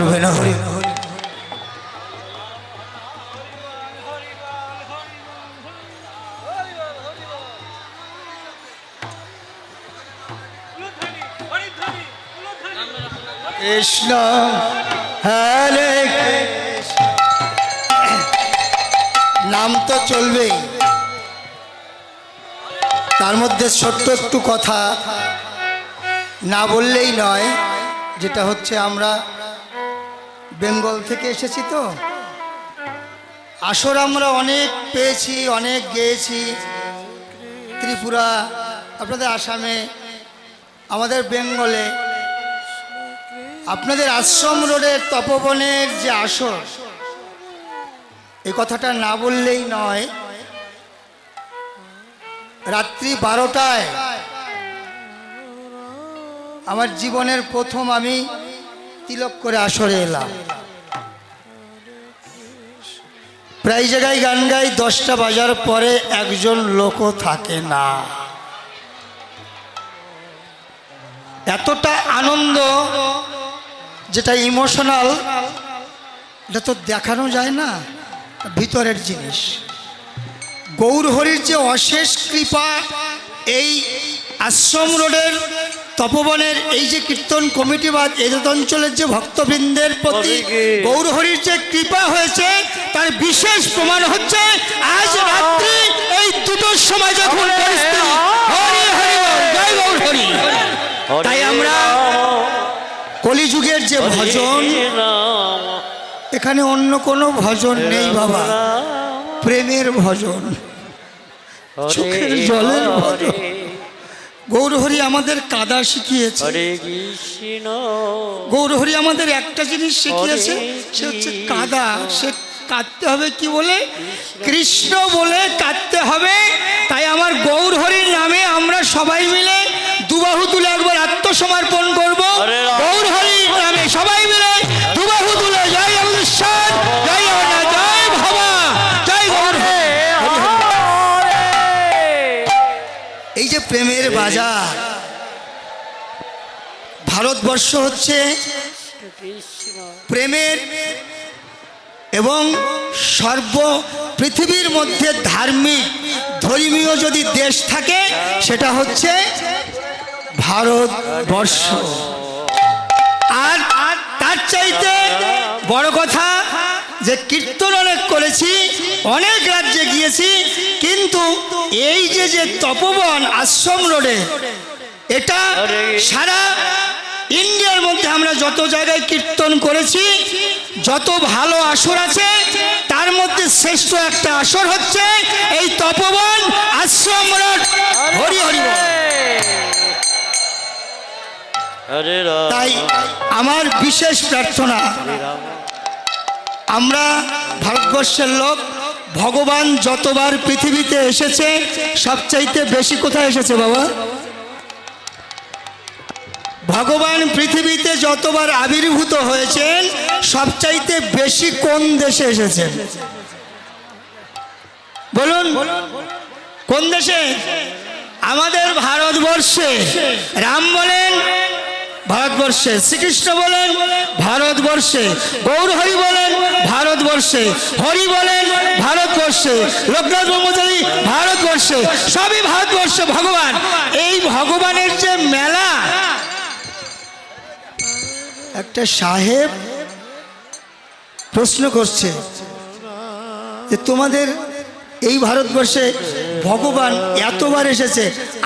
করবে না। কৃষ্ণ নাম তো চলবেই তার মধ্যে ছোট্ট একটু কথা। না বললেই নয়, যেটা হচ্ছে আমরা বেঙ্গল থেকে এসেছি তো। আসর আমরা অনেক পেয়েছি, অনেক গেয়েছি। ত্রিপুরা, আপনাদের আসামে, আমাদের বেঙ্গলে। আপনাদের আশ্রম রোডের তপবনের যে আসর এই কথাটা না বললেই নয়। রাত্রি বারোটায়, আমার জীবনের প্রথম আমি তিলক করে আসরে এলাম। প্রায় জায়গায় গান গাই, দশটা বাজার পরে একজন লোকও থাকে না। এতটা আনন্দ যেটা ইমোশনাল, এটা তো দেখানো যায় না, ভিতরের জিনিস। গৌরহরির যে অশেষ কৃপা এই আশ্রম রোডের তপবনের এই যে কীর্তন কমিটি বা এদত অঞ্চলের যে ভক্তবৃন্দের প্রতি গৌরহরির যে কৃপা হয়েছে তার বিশেষ প্রমাণ হচ্ছে আজ রাত্রি এই দুটোর সময় যখন তাই আমরা কলিযুগের যে ভজন এখানে অন্য কোনো ভজন নেই বাবা। প্রেমের ভজন চোখের জলের ভজন। গৌরহরি আমাদের কাদা শিখিয়েছে। গৌরহরি আমাদের একটা জিনিস শিখিয়েছে সে হচ্ছে কাদা। সে কাঁদতে হবে কি বলে? কৃষ্ণ বলে কাঁদতে হবে। তাই আমার গৌরহরির নামে আমরা সবাই মিলে দুবাহু তুলে একবার আত্মসমর্পণ প্রেমের বাজার। ভারতবর্ষ হচ্ছে প্রেমের এবং সর্ব পৃথিবীর মধ্যে ধার্মিক ধর্মীয় যদি দেশ থাকে সেটা হচ্ছে ভারতবর্ষ। আর তার চাইতে বড় কথা যে কীর্তন করেছি অনেক রাজ্যে গিয়েছি কিন্তু এই যে যে তপবন আশ্রম রোডে এটা সারা ইন্ডিয়ার মধ্যে আমরা যত জায়গায় কীর্তন করেছি যত ভালো আসর আছে তার মধ্যে শ্রেষ্ঠ একটা আসর হচ্ছে এই তপবন আশ্রম রোড হরি হরি তাই আমার বিশেষ প্রার্থনা আমরা ভারতবর্ষের লোক ভগবান যতবার পৃথিবীতে এসেছে, সবচাইতে বেশি কোথায় এসেছে বাবা? ভগবান পৃথিবীতে যতবার আবির্ভূত হয়েছেন, সবচাইতে বেশি কোন দেশে এসেছেন? বলুন, কোন দেশে? আমাদের ভারতবর্ষে। রাম বলেন ভারতবর্ষে শ্রীকৃষ্ণ বলেন, ভারতবর্ষে গৌরহরি বলেন, ভারতবর্ষে হরি বলেন, ভারতবর্ষে লোকনাথ ব্রহ্মচারী, ভারতবর্ষে সবই ভারতবর্ষে ভগবান। এই ভগবানের যে মেলা, একটা সাহেব প্রশ্ন করছে যে তোমাদের এই ভারতবর্ষে ভগবান এতবার এসেছে,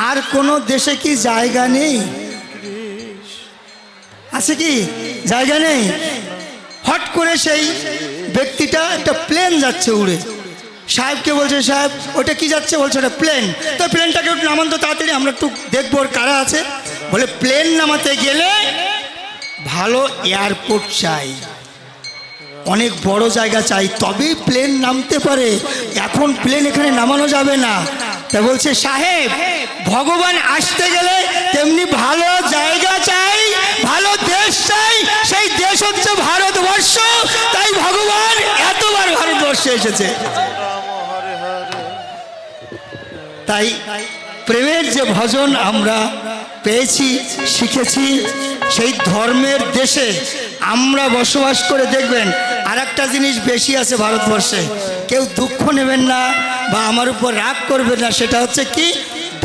আর কোনো দেশে কি জায়গা নেই? আছে কি? জায়গা নেই? হট করে সেই ব্যক্তিটা একটা প্লেন যাচ্ছে উড়ে। সাহেবকে বলছে, সাহেব, ওটা কি যাচ্ছে? বলছে, ওটা প্লেন তো প্লেনটাকে একটু নামান তো তাড়াতাড়ি, আমরা একটু দেখব ওর কারা আছে। বলে প্লেন নামাতে গেলে ভালো এয়ারপোর্ট চাই। অনেক বড় জায়গা চাই, তবেই প্লেন নামতে পারে। এখন প্লেন এখানে নামানো যাবে না। তা বলছে, সাহেব, ভগবান আসতে গেলে তেমনি ভালো জায়গা চাই, ভালো দেশ চাই, সেই দেশ হচ্ছে ভারতবর্ষ। তাই ভগবান এতবার ভারতবর্ষে এসেছে। তাই প্রেমের যে ভজন আমরা পেয়েছি, শিখেছি, সেই ধর্মের দেশে আমরা বসবাস করে দেখবেন আর একটা জিনিস বেশি আছে ভারতবর্ষে। কেউ দুঃখ নেবেন না বা আমার উপর রাগ করবেন না, সেটা হচ্ছে কি,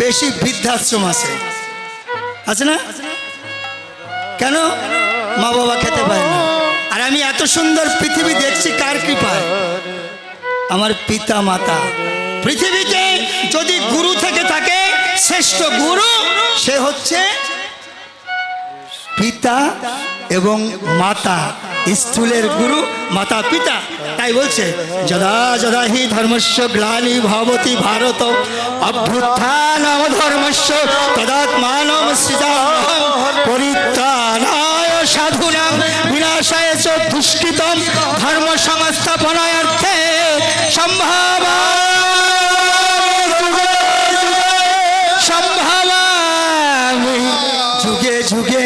বেশি বৃদ্ধাশ্রম আছে। আছে না? কেন? মা বাবা খেতে পায় না। আর আমি এত সুন্দর পৃথিবী দেখছি, কার কৃপায় আমার পিতা মাতা। পৃথিবীতে যদি গুরু থেকে থাকে, শ্রেষ্ঠ গুরু, সে হচ্ছে পিতা এবং মাতা। স্থূলের গুরু মাতা পিতা। তাই বলছে, যদা যদা হি ধর্মস্য গ্লানি ভবতি ভারত, অভ্যুত্থান ধর্মস্য তদাত্মানম সৃজামহং পরিত্রাণায় সাধুনাং বিনাশায় চ দুষ্কৃতম ধর্ম সংস্থাপনার্থে সম্ভাবামি, যুগে যুগে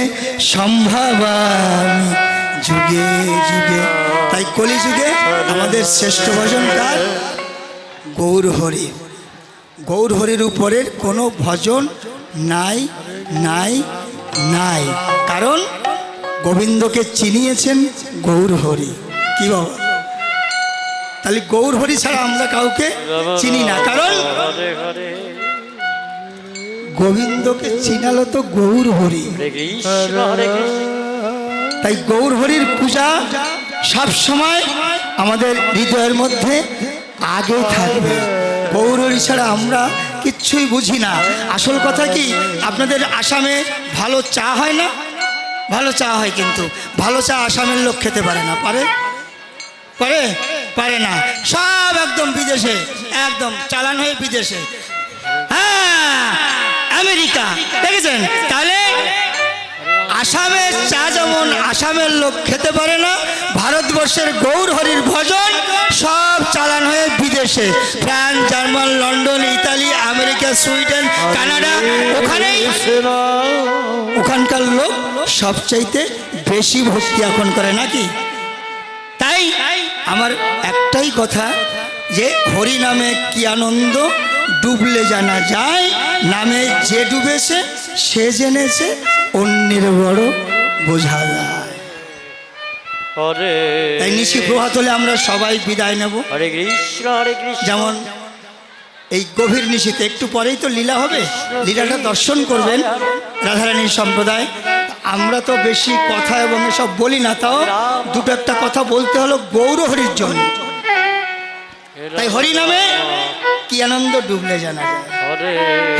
সম্ভাবামি। যুগে যুগে তাই কলি যুগে আমাদের শ্রেষ্ঠ ভজন কার? গৌর হরি। গৌর হরির উপরের কোনো ভজন নাই নাই নাই। কারণ গোবিন্দকে চিনিয়েছেন গৌর হরি। কি বাবা? তাহলে গৌর হরি ছাড়া আমরা কাউকে চিনি না। কারণ গোবিন্দকে চিনালো তো গৌর হরি। তাই গৌর হরির পূজা সব সময় আমাদের হৃদয়ের মধ্যে আগে থাকবে। গৌর হরি ছাড়া আমরা কিচ্ছুই বুঝি না। আসল কথা কি? আপনাদের আসামে ভালো চা হয় না? ভালো চা হয় কিন্তু। ভালো চা আসামের লোক খেতে পারে না। পারে? পারে? পারে না। সব একদম বিদেশে। একদম চালান হয়ে বিদেশে। হ্যাঁ আমেরিকা। দেখেছেন? তাহলে আসামের চা যেমন আসামের লোক খেতে পারে না, ভারতবর্ষের গৌর হরির ভজন সব চালান হয়ে বিদেশে। France, German, London, Italy, America, Sweden, Canada, ওখানেই ওখানকার লোক সবচাইতে বেশি ভক্তি এখন করে নাকি? তাই আমার একটাই কথা যে হরি নামে কি আনন্দ, ডুবলে জানা যায়, নামে যে ডুবেছে, সে জেনেছে অন্যের বড় বোঝা যায়। তাই নিশি প্রভাত হলে আমরা সবাই বিদায় নেব। হরে কৃষ্ণ হরে কৃষ্ণ। যেমন এই গভীর নিশিতে একটু পরেই তো লীলা হবে। লীলাটা দর্শন করবেন রাধারানীর সম্প্রদায়। আমরা তো বেশি কথা এবং এসব বলি না তাও দুটো একটা কথা বলতে হলো গৌর হরির জন্য। তাই হরি নামে কি আনন্দ ডুবলে জানা যায়।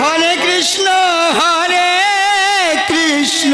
হরে কৃষ্ণ হরে কৃষ্ণ।